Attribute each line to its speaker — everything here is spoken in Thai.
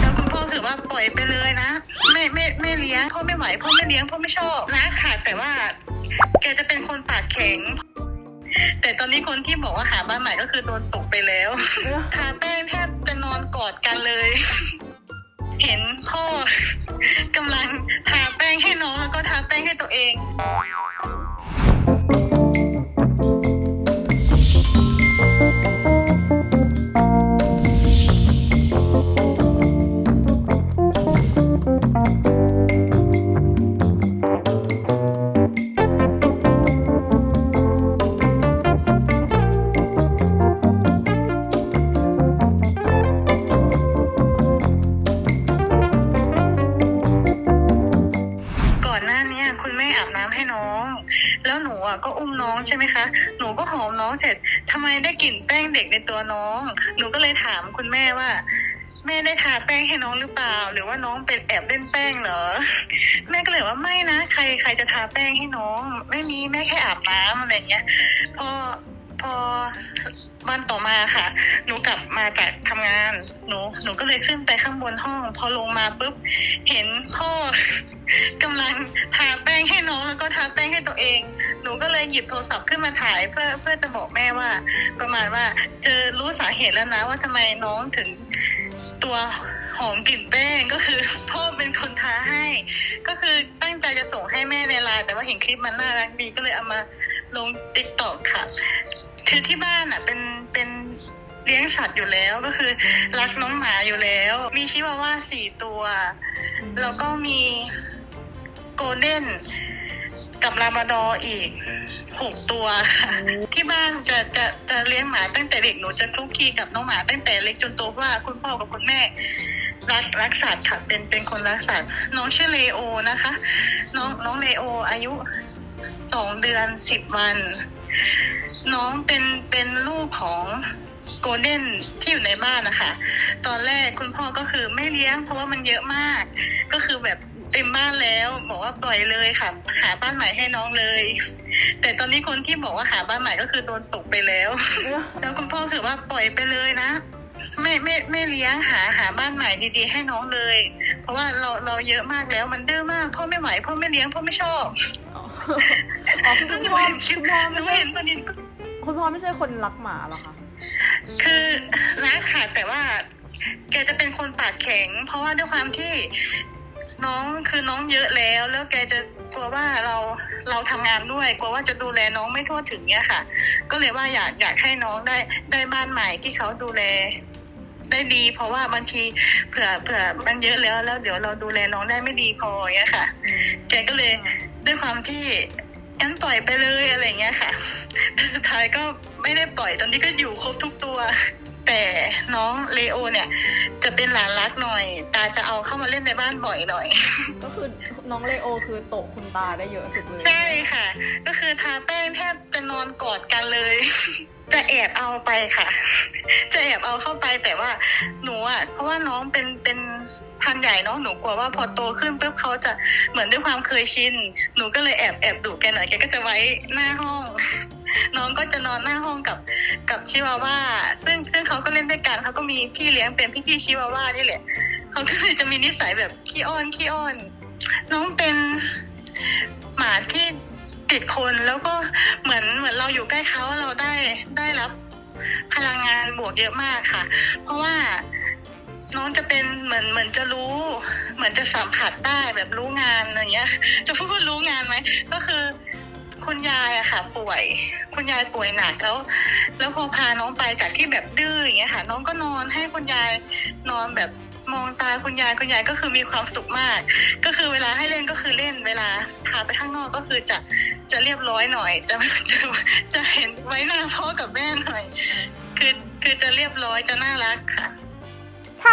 Speaker 1: แล้วคุณพ่อถือว่าปล่อยไปเลยนะ ไม่ไม่ไม่เลี้ยงพ่อไม่ไหวพ่อไม่เลี้ยงพ่อไม่ชอบนะค่ะแต่ว่า แกจะเป็นคนปากแข็ง แต่ตอนนี้คนที่บอกว่าหาบ้านใหม่ก็คือโดนตกไปแล้วทาแป้งแทบจะนอนกอดกันเลย เห็นพ่อกำลังทาแป้งให้น้องแล้วก็ทาแป้งให้ตัวเอง อะก็อุ้มน้องใช่ไหมคะ หนูก็หอมน้องเสร็จทำไมได้กลิ่นแป้งเด็กในตัวน้อง หนูก็เลยถามคุณแม่ว่า แม่ได้ทาแป้งให้น้องหรือเปล่า หรือว่าน้องเป็นแอบเล่นแป้งเหรอ แม่ก็เลยว่าไม่นะใครใครจะทาแป้งให้น้อง ไม่มีแม่แค่อาบน้ำอะไรเงี้ยพอพอวันต่อมาค่ะ หนูกลับมาจากทำงาน หนูหนูก็เลยขึ้นไปข้างบนห้อง พอลงมาปุ๊บ เห็นพ่อกำลัง น้องแล้วก็ทาแป้งให้ตัวเอง หนูก็เลยหยิบโทรศัพท์ขึ้นมาถ่าย เพื่อเพื่อจะบอกแม่ว่า ประมาณว่า เจอรู้สาเหตุแล้วนะว่าทำไมน้องถึงตัวหอมกลิ่นแป้งก็คือพ่อเป็นคนทาให้ ก็คือตั้งใจจะส่งให้แม่ในไลน์แต่ว่าเห็นคลิปมันน่ารักดีก็เลยเอามาลงติ๊กต็อกค่ะ คือที่บ้านอะเป็นเป็นเลี้ยงสัตว์อยู่แล้วก็คือ รักน้องหมาอยู่แล้ว มีชิวาว่าสี่ตัว แล้วก็มีโกลเด้น กับลาบราดอร์อีกหกตัวค่ะที่บ้านจะจะจะเลี้ยงหมาตั้งแต่เด็กหนูจะคลุกคลีกับน้องหมาตั้งแต่เล็กจนโตเพราะว่าคุณพ่อกับคุณแม่ รักรักสัตว์ค่ะเป็นเป็นคนรักสัตว์น้องชื่อเลโอนะคะ น้องน้องเลโออายุสองเดือนสิบวัน น้องเป็นเป็นลูกของโกลเด้นที่อยู่ในบ้านนะคะ ตอนแรกคุณพ่อก็คือไม่เลี้ยงเพราะว่ามันเยอะมาก ก็คือแบบ เต็มบ้านแล้วบอกว่าปล่อยเลยค่ะ หาบ้านใหม่ให้น้องเลย แต่ตอนนี้คนที่บอกว่าหาบ้านใหม่ก็คือโดนตกไปแล้ว แล้วคุณพ่อถือว่าปล่อยไปเลยนะไม่ไม่ไม่เลี้ยงหาหาบ้านใหม่ดีๆให้น้องเลย เพราะว่าเราเราเยอะมากแล้วมันดื้อมากพ่อไม่ไหวพ่อไม่เลี้ยงพ่อไม่ชอบ
Speaker 2: อ๋อคือคุณพ่อคุณพ่อ
Speaker 1: ห
Speaker 2: ไม่
Speaker 1: นู
Speaker 2: ใช่
Speaker 1: เห็นประเด็นก็
Speaker 2: คุณพ่อไม่ใช่คนรักหมาเหรอคะ
Speaker 1: คือรักค่ะแต่ว่าแกจะเป็นคนปากแข็ง เพราะว่าด้วยความที่ น้องคือน้องเยอะแล้ว แล้วแกจะกลัวว่าเราเราทำงานด้วยกลัวว่าจะดูแลน้องไม่ทั่วถึงเนี่ยค่ะ ก็เลยว่าอยากอยากให้น้องได้ได้บ้านใหม่ที่เขาดูแลได้ดี เพราะว่าบางทีเผื่อเผื่อมันเยอะแล้วแล้วเดี๋ยวเราดูแลน้องได้ไม่ดีพออย่างเงี้ยค่ะแกก็เลยด้วยความที่งั้นปล่อยไปเลยอะไรอย่างเงี้ยค่ะแต่สุดท้ายก็ไม่ได้ปล่อยตอนนี้ก็อยู่ครบทุกตัว แต่น้องเลโอเนี่ย จะเป็นหลานรักหน่อย ตาจะเอาเข้ามาเล่นในบ้านบ่อยหน่อย
Speaker 2: ก็คือน้องเลโอคือโตะคุณตาได้เยอะสุดเลย
Speaker 1: ใช่ค่ะ ก็คือทาแป้งแทบจะนอนกอดกันเลย จะแอบเอาไปค่ะ จะแอบเอาเข้าไปแต่ว่าหนูอะเพราะว่าน้องเป็นเป็นพันธุ์ใหญ่เนาะหนูกลัวว่าพอโตขึ้นปุ๊บเขาจะเหมือนด้วยความเคยชินหนูก็เลยแอบแอบดุแกหน่อยแกก็จะไว้หน้าห้อง น้องก็จะนอนหน้าห้องกับกับชิวาว่า ซึ่งซึ่งเขาก็เล่นด้วยกันเขาก็มีพี่เลี้ยงเป็นพี่พี่ๆชิวาว่านี่แหละเขาก็เลยจะมีนิสัยแบบขี้อ้อนขี้อ้อน น้องเป็นหมาที่ติดคนแล้วก็เหมือนเหมือนเราอยู่ใกล้เขาเราได้ได้รับพลังงานบวกเยอะมากค่ะ เพราะว่าน้องจะเป็นเหมือนเหมือนจะรู้ เหมือนจะสัมผัสได้แบบรู้งานอะไรเงี้ย จะพูดว่ารู้งานไหมก็คือ คุณยายอะค่ะ ป่วย คุณยายป่วยหนักแล้ว แล้วพอพาน้องไปจากที่แบบดื้ออย่างเงี้ยค่ะ น้องก็นอนให้คุณยายนอนแบบมองตาคุณยายคุณยายก็คือมีความสุขมาก ก็คือเวลาให้เล่นก็คือเล่นเวลาพาไปข้างนอกก็คือจะจะเรียบร้อยหน่อย จะจะจะเห็นไว้หน้าพ่อกับแม่หน่อย คือคือจะเรียบร้อยจะน่ารักค่ะ